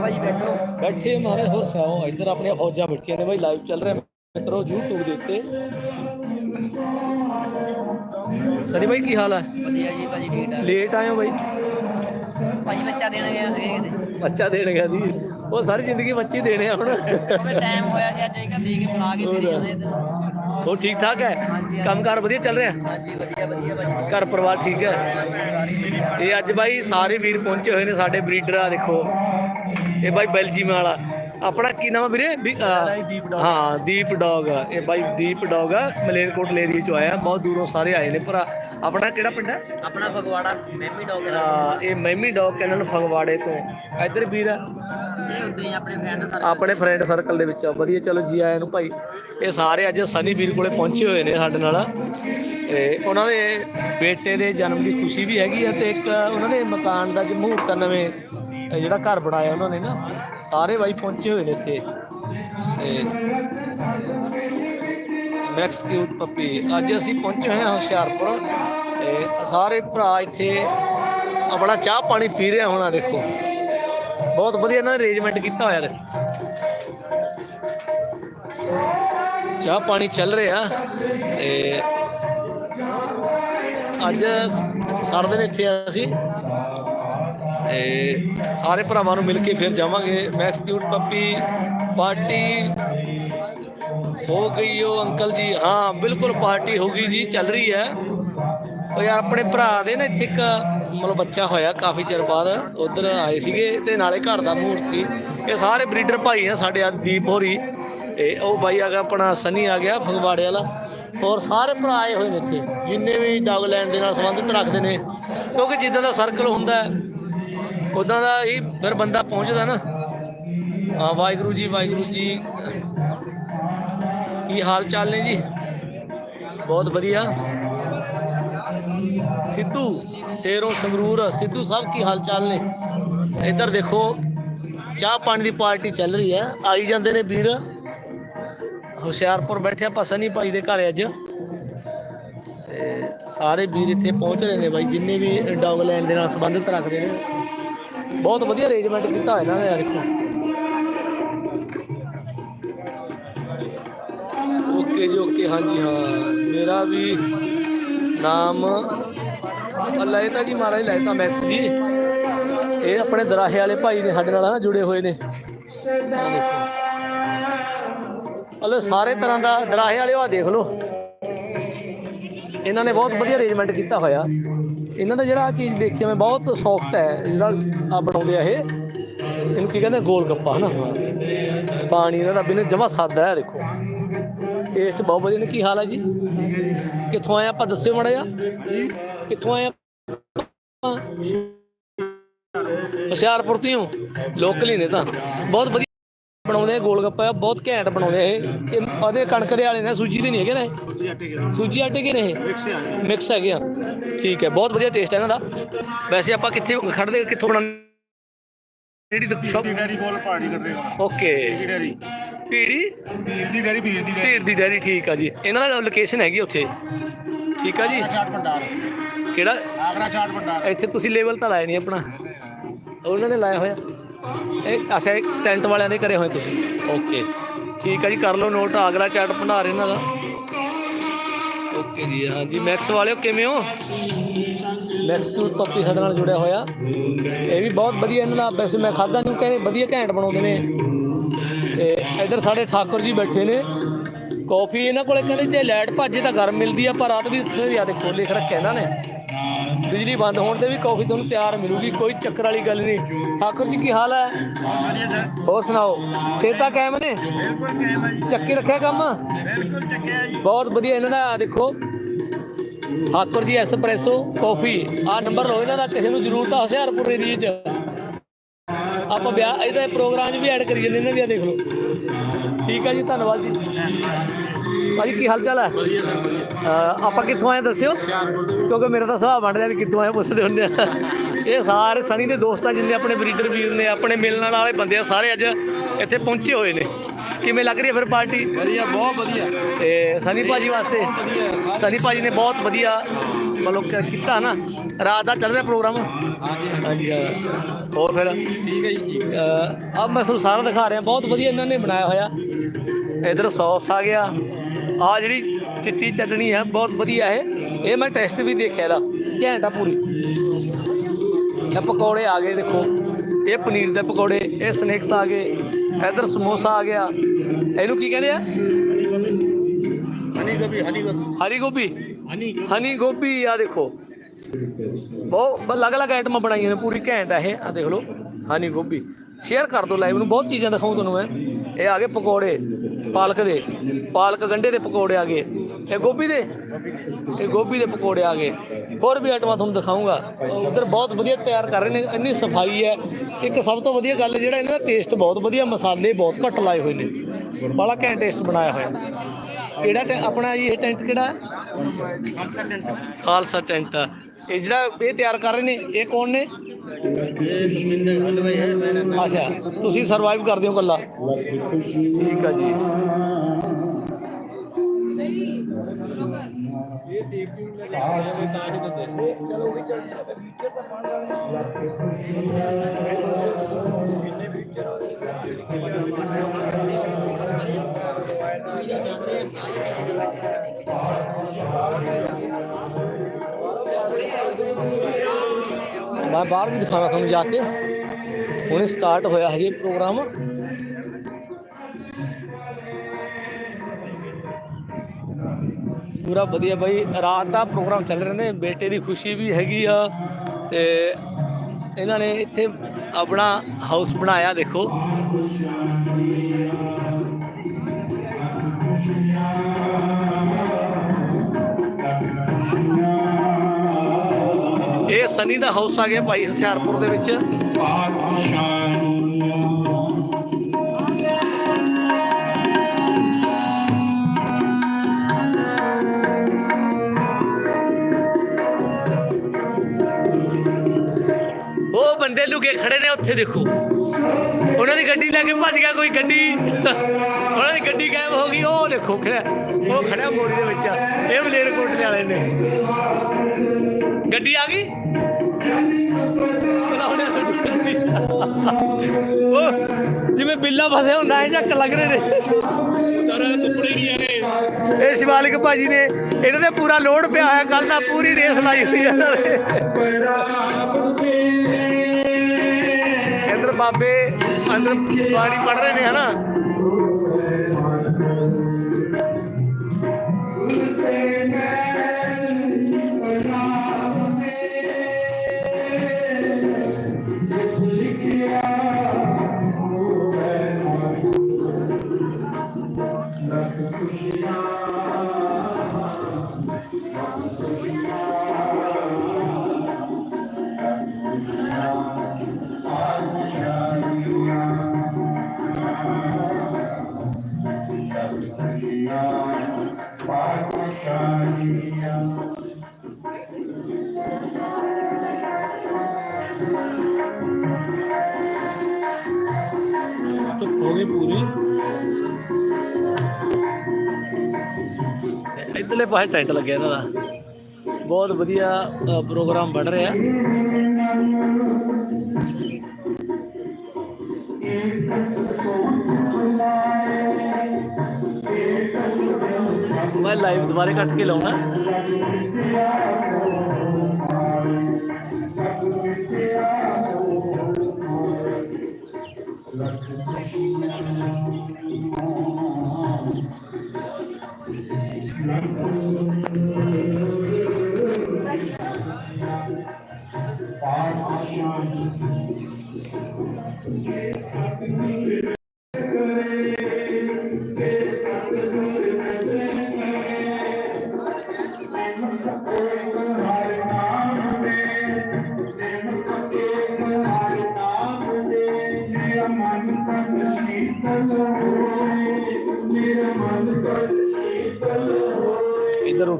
ਭਾਈ ਬੈਠੋ ਬੈਠੇ ਮਹਾਰਾਜ ਹੋਰ ਸੁਣਾਓ? ਇੱਧਰ ਆਪਣੀਆਂ ਫੌਜਾਂ ਬੈਠੀਆਂ ਨੇ ਬਾਈ ਲਾਈਵ ਚੱਲ ਰਿਹਾ ਮਿੱਤਰੋ YouTube ਦੇ ਉੱਤੇ। ਸਰੀ ਬਾਈ ਕੀ ਹਾਲ ਹੈ? ਵਧੀਆ ਜੀ ਭਾਜੀ ਠੀਕ ਠਾਕ। ਲੇਟ ਆਏ ਹੋ ਬਾਈ? ਭਾਜੀ ਬੱਚਾ ਦੇਣ ਗਿਆ ਸੀਗੇ ਕਿਤੇ। ਬੱਚਾ ਦੇਣ ਗਿਆ ਦੀ ਉਹ ਸਾਰੀ ਜ਼ਿੰਦਗੀ ਬੱਚੇ ਦੇਣੇ ਆ ਹੁਣ। ਟਾਈਮ ਹੋਇਆ ਸੀ ਅੱਜ ਇੱਕ ਦੇ ਕੇ ਬੁਲਾ ਕੇ ਫਿਰ ਜਾਂਦੇ ਉਹ ਠੀਕ ਠਾਕ ਹੈ? ਹਾਂਜੀ। ਕੰਮਕਾਰ ਵਧੀਆ ਚੱਲ ਰਿਹਾ? ਹਾਂਜੀ ਵਧੀਆ ਵਧੀਆ ਭਾਜੀ। ਘਰ ਪਰਿਵਾਰ ਠੀਕ ਹੈ? ਇਹ ਅੱਜ ਬਾਈ ਸਾਰੇ ਵੀਰ ਪਹੁੰਚੇ ਹੋਏ ਨੇ ਸਾਡੇ ਬਰੀਡਰ ਆ ਦੇਖੋ। ਇਹ ਬਾਈ ਬੈਲਜੀਮ ਵਾਲਾ। ਆਪਣਾ ਕੀ ਨਾਮ ਵੀਰੇ? ਹਾਂ ਦੀਪ ਡੌਗ ਇਹ ਬਾਈ ਦੀਪ ਡੌਗ ਆ। ਮਲੇਰਕੋਟ ਏਰੀਆ ਚੋਂ ਆਇਆ। ਬਹੁਤ ਦੂਰੋਂ ਸਾਰੇ ਆਏ ਨੇ ਭਰਾ। ਆਪਣਾ ਕਿਹੜਾ ਪਿੰਡ ਹੈ? ਆਪਣਾ ਫਗਵਾੜਾ ਮੈਮੀ ਡੌਗ ਦਾ ਇਹ ਮੈਮੀ ਡੌਗ ਕੈਨਲ ਫਗਵਾੜੇ ਤੋਂ। ਇੱਧਰ ਵੀਰ ਆ ਇਹ ਹੁੰਦੇ ਹੀ ਆਪਣੇ ਫਰੈਂਡ ਸਾਰੇ ਆਪਣੇ ਫਰੈਂਡ ਸਰਕਲ ਦੇ ਵਿੱਚ ਆ। ਵਧੀਆ ਚਲੋ ਜੀ ਆਇਆਂ ਨੂੰ ਭਾਈ। ਇਹ ਸਾਰੇ ਅੱਜ ਸਨੀ ਵੀਰ ਕੋਲੇ ਪਹੁੰਚੇ ਹੋਏ ਨੇ ਸਾਡੇ ਨਾਲ। ਤੇ ਉਹਨਾਂ ਦੇ ਬੇਟੇ ਦੇ ਜਨਮ ਦੀ ਖੁਸ਼ੀ ਵੀ ਹੈਗੀ ਆ ਤੇ ਇੱਕ ਉਹਨਾਂ ਦੇ ਮਕਾਨ ਦਾ ਜਮਹੂਰਤ ਨਵੇਂ ਇਹ ਜਿਹੜਾ ਘਰ ਬਣਾਇਆ ਉਹਨਾਂ ਨੇ ਨਾ ਸਾਰੇ ਬਾਈ ਪਹੁੰਚੇ ਹੋਏ ਨੇ ਇੱਥੇ। ਤੇ ਮੈਕਸ ਕਿਊਟ ਪੱਪੀ। ਅੱਜ ਅਸੀਂ ਪਹੁੰਚੇ ਹੋਏ ਹਾਂ ਹੁਸ਼ਿਆਰਪੁਰ ਤੇ ਸਾਰੇ ਭਰਾ ਇੱਥੇ ਆਪਣਾ ਚਾਹ ਪਾਣੀ ਪੀ ਰਹੇ ਹੋਣਾ ਦੇਖੋ। ਬਹੁਤ ਵਧੀਆ ਇਹਨਾਂ ਨੇ ਅਰੇਂਜਮੈਂਟ ਕੀਤਾ ਹੋਇਆ, ਦੇਖੋ। ਚਾਹ ਪਾਣੀ ਚੱਲ ਰਿਹਾ ਤੇ ਅੱਜ ਸਾਰਾ ਦਿਨ ਇੱਥੇ ਆ ਅਸੀਂ। ਤੇ ਸਾਰੇ ਭਰਾਵਾਂ ਨੂੰ ਮਿਲ ਕੇ ਫਿਰ ਜਾਵਾਂਗੇ। ਮੈਕਸ ਕਿਊਟ ਪੱਪੀ, ਪਾਰਟੀ ਹੋ ਗਈ ਉਹ ਅੰਕਲ ਜੀ। ਹਾਂ, ਬਿਲਕੁਲ ਪਾਰਟੀ ਹੋ ਗਈ ਜੀ, ਚੱਲ ਰਹੀ ਹੈ। ਉਹ ਯਾਰ ਆਪਣੇ ਭਰਾ ਦੇ ਨਾ ਇੱਥੇ ਇੱਕ, ਮਤਲਬ ਬੱਚਾ ਹੋਇਆ ਕਾਫੀ ਚਿਰ ਬਾਅਦ, ਉਧਰ ਆਏ ਸੀਗੇ ਤੇ ਨਾਲੇ ਘਰ ਦਾ ਮੂਹਰਤ ਸੀ। ਇਹ ਸਾਰੇ ਬਰੀਡਰ ਭਾਈ ਆ ਸਾਡੇ ਅੱਜ ਦੀਪ ਹੋਰੀ। ਤੇ ਉਹ ਬਾਈ ਆ ਗਿਆ, ਆਪਣਾ ਸਨੀ ਆ ਗਿਆ ਫਗਵਾੜੇ ਵਾਲਾ। ਹੋਰ ਸਾਰੇ ਭਰਾ ਆਏ ਹੋਏ ਨੇ ਇੱਥੇ, ਜਿੰਨੇ ਵੀ ਡੌਗ ਲੈਣ ਦੇ ਨਾਲ ਸੰਬੰਧਿਤ ਰੱਖਦੇ ਨੇ। ਕਿਉਂਕਿ ਜਿੱਦਾਂ ਦਾ ਸਰਕਲ ਹੁੰਦਾ ਹੈ ਉਦਾਂ ਦਾ ਹੀ ਫਿਰ ਬੰਦਾ ਪਹੁੰਚਦਾ ਨਾ। ਹਾਂ, ਵਾਹਿਗੁਰੂ ਜੀ ਵਾਹਿਗੁਰੂ ਜੀ। ਕੀ ਹਾਲ ਚਾਲ ਨੇ ਜੀ? ਬਹੁਤ ਵਧੀਆ। ਸਿੱਧੂ, ਸ਼ੇਰੋਂ ਸੰਗਰੂਰ, ਸਿੱਧੂ ਸਾਹਿਬ ਕੀ ਹਾਲ ਚਾਲ ਨੇ? ਇੱਧਰ ਦੇਖੋ, ਚਾਹ ਪਾਣੀ ਦੀ ਪਾਰਟੀ ਚੱਲ ਰਹੀ ਹੈ। ਆਈ ਜਾਂਦੇ ਨੇ ਵੀਰ। ਹੁਸ਼ਿਆਰਪੁਰ ਬੈਠੇ ਆਪਾਂ ਸਨੀ ਭਾਈ ਦੇ ਘਰ ਅੱਜ। ਤੇ ਸਾਰੇ ਵੀਰ ਇੱਥੇ ਪਹੁੰਚ ਰਹੇ ਨੇ ਬਾਈ, ਜਿੰਨੇ ਵੀ ਡੌਗ ਲੈਂਡ ਦੇ ਨਾਲ ਸੰਬੰਧਿਤ ਰੱਖਦੇ ਨੇ। ਬਹੁਤ ਵਧੀਆ ਅਰੇਂਜਮੈਂਟ ਕੀਤਾ ਹੋਇਆ ਇਹਨਾਂ ਨੇ, ਆਹ ਦੇਖੋ। ਓਕੇ ਜੀ ਓਕੇ ਹਾਂਜੀ ਹਾਂ, ਮੇਰਾ ਵੀ ਨਾਮ ਲੈਤਾ ਜੀ ਮਹਾਰਾਜ ਲੈਤਾ ਮੈਕਸ ਜੀ। ਇਹ ਆਪਣੇ ਦਰਾਹੇ ਵਾਲੇ ਭਾਈ ਨੇ ਸਾਡੇ ਨਾਲ ਨਾ ਜੁੜੇ ਹੋਏ ਨੇ। ਆਹ ਸਾਰੇ ਤਰ੍ਹਾਂ ਦਾ ਦਰਾਹੇ ਵਾਲੇ ਆ ਦੇਖ ਲਓ। ਇਹਨਾਂ ਨੇ ਬਹੁਤ ਵਧੀਆ ਅਰੇਂਜਮੈਂਟ ਕੀਤਾ ਹੋਇਆ। ਇਹਨਾਂ ਦਾ ਜਿਹੜਾ ਆਹ ਚੀਜ਼ ਦੇਖੀ ਮੈਂ ਬਹੁਤ ਸੌਫਟ ਹੈ ਜਿਹੜਾ ਆ ਬਣਾਉਂਦੇ ਆ ਇਹ। ਇਹਨੂੰ ਕੀ ਕਹਿੰਦੇ ਗੋਲ ਗੱਪਾ, ਹਨਾ? ਪਾਣੀ ਇਹਨਾਂ ਦਾ ਬਿਨਾਂ ਜਮਾ ਸਾਦਾ ਹੈ, ਦੇਖੋ। ਟੇਸਟ ਬਹੁਤ ਵਧੀਆ ਨੇ। ਕੀ ਹਾਲ ਹੈ ਜੀ? ਕਿੱਥੋਂ ਆਏ ਆਪਾਂ ਦੱਸਿਓ ਮੜਾ ਜਾ ਕਿੱਥੋਂ ਆਏ ਆਪਾਂ ਹੁਸ਼ਿਆਰਪੁਰ ਤੋਂ ਹੀ ਹੋ। ਲੋਕਲ ਹੀ ਨੇ ਤਾਂ। ਬਹੁਤ ਵਧੀਆ ਬਣਾਉਂਦੇ ਆ ਗੋਲ ਗੱਪਾ ਬਹੁਤ ਘੈਂਟ ਬਣਾਉਂਦੇ ਆ ਇਹ। ਇਹ ਉਹਦੇ ਕਣਕ ਦੇ ਵਾਲੇ ਨੇ। ਸੂਜੀ ਦੇ ਨਹੀਂ ਹੈਗੇ ਨਾ? ਸੂਜੀ ਆਟੇ ਕੇ ਨੇ। ਇਹ? ਮਿਕਸ ਹੈਗੇ ਆ। ਠੀਕ ਹੈ ਬਹੁਤ ਵਧੀਆ ਟੇਸਟ ਹੈ ਇਹਨਾਂ ਦਾ। ਵੈਸੇ ਆਪਾਂ ਕਿੱਥੇ ਖੜਦੇ ਕਿੱਥੋਂ ਬਣਾਉਂਦੇ ਜਿਹੜੀ ਸ਼ਾਪ ਡੈਰੀ ਕੋਲ ਪਾਰਟੀ ਕਰ ਰਹੇ ਹਾਂ ਓਕੇ ਡੈਰੀ। ਪੀੜੀ ਵੀਰ ਦੀ ਡੈਰੀ ਵੀਰ ਦੀ ਡੈਰੀ। ਢੀਰ ਦੀ ਡੈਰੀ ਠੀਕ ਆ ਜੀ। ਇਹਨਾਂ ਦਾ ਲੋਕੇਸ਼ਨ ਹੈਗੀ ਉੱਥੇ। ਠੀਕ ਆ ਜੀ? ਚਾਟ ਭੰਡਾਰ। ਕਿਹੜਾ? ਆਗਰਾ ਚਾਟ ਭੰਡਾਰ। ਇੱਥੇ ਤੁਸੀਂ ਲੈਵਲ ਤਾਂ ਲਾਇਆ ਨਹੀਂ ਆਪਣਾ। ਉਹਨਾਂ ਨੇ ਲਾਇਆ ਹੋਇਆ। ਇਹ ਅੱਛਾ ਇਹ ਟੈਂਟ ਵਾਲਿਆਂ ਦੇ ਕਰੇ ਹੋਏ ਤੁਸੀਂ। ਓਕੇ। ਠੀਕ ਆ ਜੀ ਕਰ ਲਓ ਨੋਟ ਆਗਰਾ ਚਾਟ ਭੰਡਾਰ ਇਹਨਾਂ ਦਾ। ਓਕੇ ਜੀ ਹਾਂ ਜੀ ਮੈਕਸ ਵਾਲਿਓ ਕਿਵੇਂ ਹੋ? ਮੈਕਸ ਕਿਊਟ ਪੱਪੀ ਸਾਡੇ ਨਾਲ ਜੁੜਿਆ ਹੋਇਆ। ਇਹ ਵੀ ਬਹੁਤ ਵਧੀਆ ਇਹਨਾਂ ਦਾ ਵੈਸੇ ਮੈਂ ਖਾਦਾ ਨੂੰ ਕਹਿੰਦੇ ਵਧੀਆ ਘੈਂਟ ਬਣਾਉਂਦੇ ਨੇ। ਤੇ ਇੱਧਰ ਸਾਡੇ ਠਾਕੁਰ ਜੀ ਬੈਠੇ ਨੇ। ਕਾਫੀ ਇਹਨਾਂ ਕੋਲੇ ਕਹਿੰਦੇ ਜੇ ਲਾਈਟ ਭੱਜੇ ਤਾਂ ਗਰਮ ਮਿਲਦੀ ਆ, ਪਰ ਰਾਤ ਵੀ ਜ਼ਿਆਦਾ ਖੋਲ ਲਿਖ ਰੱਖਿਆ ਇਹਨਾਂ ਨੇ। ਬਿਜਲੀ ਬੰਦ ਹੋਣ ਤੇ ਵੀ ਕਾਫੀ ਤੁਹਾਨੂੰ ਤਿਆਰ ਮਿਲੂਗੀ, ਕੋਈ ਚੱਕਰ ਵਾਲੀ ਗੱਲ ਨਹੀਂ। ਠਾਕੁਰ ਜੀ, ਕੀ ਹਾਲ ਹੈ? ਹੋਰ ਸੁਣਾਓ? ਸੇਤਾ ਕਾਇਮ ਨੇ? ਚੱਕੀ ਰੱਖਿਆ ਕੰਮ? ਬਹੁਤ ਵਧੀਆ ਇਹਨਾਂ ਦਾ ਦੇਖੋ। ਠਾਕੁਰ ਜੀ, ਐਸਪ੍ਰੈਸੋ, ਕਾਫੀ। ਆ ਨੰਬਰ ਲਓ ਇਹਨਾਂ ਦਾ, ਕਿਸੇ ਨੂੰ ਜ਼ਰੂਰਤ ਆ ਹੁਸ਼ਿਆਰਪੁਰ ਏਰੀਏ 'ਚ। ਆਪਾਂ ਵਿਆਹ ਇਹਦਾ ਪ੍ਰੋਗਰਾਮ 'ਚ ਵੀ ਐਡ ਕਰੀ ਜਾਂਦੇ ਇਹਨਾਂ ਦੀ ਆ ਦੇਖ ਲਓ। ਠੀਕ ਆ ਜੀ ਧੰਨਵਾਦ ਜੀ। ਭਾਜੀ ਕੀ ਹਾਲ ਚਾਲ ਹੈ ਆਪਾਂ ਕਿੱਥੋਂ ਆਏ ਦੱਸਿਓ? ਕਿਉਂਕਿ ਮੇਰਾ ਤਾਂ ਸੁਭਾਅ ਬਣ ਰਿਹਾ ਵੀ ਕਿੱਥੋਂ ਆਏ ਪੁੱਛਦੇ ਹੁੰਦੇ ਆ। ਇਹ ਸਾਰੇ ਸਨੀ ਦੇ ਦੋਸਤ ਜਿੰਨੇ ਆਪਣੇ ਬਰੀਡਰ ਵੀਰ ਨੇ ਆਪਣੇ ਮਿਲਣ ਵਾਲੇ ਬੰਦੇ ਆ ਸਾਰੇ ਅੱਜ ਇੱਥੇ ਪਹੁੰਚੇ ਹੋਏ ਨੇ। ਕਿਵੇਂ ਲੱਗ ਰਹੀ ਹੈ ਫਿਰ ਪਾਰਟੀ? ਵਧੀਆ ਬਹੁਤ ਵਧੀਆ। ਤੇ ਸਨੀ ਭਾਜੀ ਵਾਸਤੇ? ਸਨੀ ਭਾਜੀ ਨੇ ਬਹੁਤ ਵਧੀਆ ਮਤਲਬ ਕ- ਕੀਤਾ ਨਾ ਰਾਤ ਦਾ ਚੱਲ ਰਿਹਾ ਪ੍ਰੋਗਰਾਮ। ਹਾਂਜੀ ਹਾਂਜੀ। ਹਾਂ। ਹੋਰ ਫਿਰ? ਠੀਕ ਹੈ ਜੀ ਠੀਕ ਆ ਮੈਂ ਤੁਹਾਨੂੰ ਸਾਰਾ ਦਿਖਾ ਰਿਹਾ ਬਹੁਤ ਵਧੀਆ ਇਹਨਾਂ ਨੇ ਬਣਾਇਆ ਹੋਇਆ। ਇਧਰ ਸੌਸ ਆ ਗਿਆ। ਆ ਜਿਹੜੀ ਚਿੱਟੀ ਚਟਣੀ ਹੈ ਬਹੁਤ ਵਧੀਆ ਹੈ ਇਹ ਮੈਂ ਟੈਸਟ ਵੀ ਦੇਖਿਆ ਇਹਦਾ। ਘੈਂਟ ਆ ਪੂਰੀ। ਇਹ ਪਕੌੜੇ ਆ ਗਏ ਦੇਖੋ। ਇਹ ਪਨੀਰ ਦੇ ਪਕੌੜੇ ਇਹ ਸਨੈਕਸ ਆ ਗਏ ਇਧਰ ਸਮੋਸਾ ਆ ਗਿਆ। ਇਹਨੂੰ ਕੀ ਕਹਿੰਦੇ ਆ? ਹਨੀ ਗੋਭੀ। ਹਨੀ ਗੋਭੀ। ਹਰੀ ਗੋਭੀ। ਹਨੀ ਹਨੀ ਗੋਭੀ, ਆ ਦੇਖੋ। ਬਹੁਤ ਅਲੱਗ-ਅਲੱਗ ਆਈਟਮਾਂ ਬਣਾਈਆਂ ਨੇ, ਪੂਰੀ ਘੈਂਟ ਆ ਇਹ। ਆ ਦੇਖ ਲਓ, ਹਨੀ ਗੋਭੀ। ਸ਼ੇਅਰ ਕਰ ਦਿਓ ਲਾਈਵ ਨੂੰ, ਬਹੁਤ ਚੀਜ਼ਾਂ ਦਿਖਾਉਂ ਤੁਹਾਨੂੰ ਮੈਂ। ਇਹ ਆ ਗਏ ਪਕੌੜੇ, ਪਾਲਕ ਦੇ। ਪਾਲਕ ਗੰਢੇ ਦੇ ਪਕੌੜੇ ਆ ਗਏ। ਇਹ ਗੋਭੀ ਦੇ? ਇਹ ਗੋਭੀ ਦੇ ਪਕੌੜੇ ਆ ਗਏ। ਹੋਰ ਵੀ ਆਈਟਮਾਂ ਤੁਹਾਨੂੰ ਦਿਖਾਉਂਗਾ ਉਧਰ ਬਹੁਤ ਵਧੀਆ ਤਿਆਰ ਕਰ ਰਹੇ ਨੇ, ਇੰਨੀ ਸਫ਼ਾਈ ਹੈ। ਇੱਕ ਸਭ ਤੋਂ ਵਧੀਆ ਗੱਲ ਜਿਹੜਾ ਇਹਨਾਂ ਦਾ ਟੇਸਟ ਬਹੁਤ ਵਧੀਆ, ਮਸਾਲੇ ਬਹੁਤ ਘੱਟ ਲਾਏ ਹੋਏ ਨੇ। ਬੜਾ ਘੈਂਟ ਟੇਸਟ ਬਣਾਇਆ ਹੋਇਆ। ਕਿਹੜਾ ਟੈ- ਆਪਣਾ ਜੀ ਇਹ ਟੈਂਟ ਕਿਹੜਾ? ਖਾਲਸਾ ਟੈਂਟ ਇਹ ਜਿਹੜਾ ਇਹ ਤਿਆਰ ਕਰ ਰਹੇ ਨੇ, ਇਹ ਕੌਣ ਨੇ? ਅੱਛਾ, ਤੁਸੀਂ ਸਰਵਾਈਵ ਕਰਦੇ ਹੋ ਕੱਲਾ ਠੀਕ ਆ ਜੀ। ਮੈਂ ਬਾਹਰ ਵੀ ਦਿਖਾਣਾ ਤੁਹਾਨੂੰ ਜਾ ਕੇ। ਹੁਣੇ ਸਟਾਰਟ ਹੋਇਆ ਹੈ ਇਹ ਪ੍ਰੋਗਰਾਮ ਪੂਰਾ ਵਧੀਆ ਬਾਈ, ਰਾਤ ਦਾ ਪ੍ਰੋਗਰਾਮ ਚੱਲ ਰਹਿੰਦੇ ਬੇਟੇ ਦੀ ਖੁਸ਼ੀ ਵੀ ਹੈਗੀ ਆ। ਤੇ ਇਹਨਾਂ ਨੇ ਇੱਥੇ ਆਪਣਾ ਹਾਊਸ ਬਣਾਇਆ, ਦੇਖੋ। ਇਹ ਸਨੀ ਦਾ ਹਾਊਸ ਆ ਗਿਆ ਭਾਈ ਹੁਸ਼ਿਆਰਪੁਰ ਦੇ ਵਿੱਚ। ਉਹ ਬੰਦੇ ਲੁਕੇ ਖੜੇ ਨੇ ਉੱਥੇ ਦੇਖੋ। ਉਹਨਾਂ ਦੀ ਗੱਡੀ ਲੈ ਕੇ ਭੱਜ ਗਿਆ ਕੋਈ ਗੱਡੀ। ਉਹਨਾਂ ਦੀ ਗੱਡੀ ਗਾਇਬ ਹੋ ਗਈ, ਉਹ ਦੇਖੋ ਖੜਾ ਉਹ ਖੜਾ ਮੋਰੀ ਦੇ ਵਿੱਚ। ਇਹ ਮਲੇਰ ਕੋਟ ਵਾਲੇ ਨੇ। ਗੱਡੀ ਆ ਗਈ? ਬਿੱਲਾ ਫਸੇ ਹੁੰਦਾ ਹੈ ਚੱਕ ਲੱਗ ਰਹੇ ਨੇ। ਨਹੀਂ ਇਹ ਸ਼ਿਵਾਲਿਕ ਭਾਜੀ ਨੇ ਇਹਨਾਂ ਦੇ ਪੂਰਾ ਲੋਡ ਪਿਆ ਹੋਇਆ ਕੱਲ ਦਾ ਪੂਰੀ ਰੇਸ ਲਾਈ ਹੋਈ ਹੈ ਇੱਧਰ ਬਾਬੇ ਅੰਦਰ ਪਾਣੀ ਪੜ ਰਹੇ ਨੇ ਹਨਾ? ਧੁੱਪ ਹੋ ਗਈ ਪੂਰੀ ਇਧਰਲੇ ਪਾਸੇ ਟੈਂਟ ਲੱਗਿਆ ਇਹਨਾਂ ਦਾ। ਬਹੁਤ ਵਧੀਆ ਪ੍ਰੋਗਰਾਮ ਬਣ ਰਿਹਾ। ਮੈਂ ਲਾਈਵ ਦੁਬਾਰੇ ਕੱਟ ਕੇ ਲਾਉਣਾ। ਇਧਰ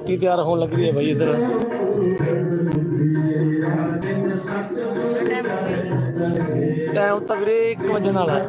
ਰੋਟੀ ਤਿਆਰ ਹੋਣ ਲੱਗ ਰਹੀ ਹੈ ਭਾਈ ਇਧਰ। ਟਾਈਮ ਤਾਂ ਵੀਰੇ 1 ਵਜੇ ਨਾਲ ਹੈ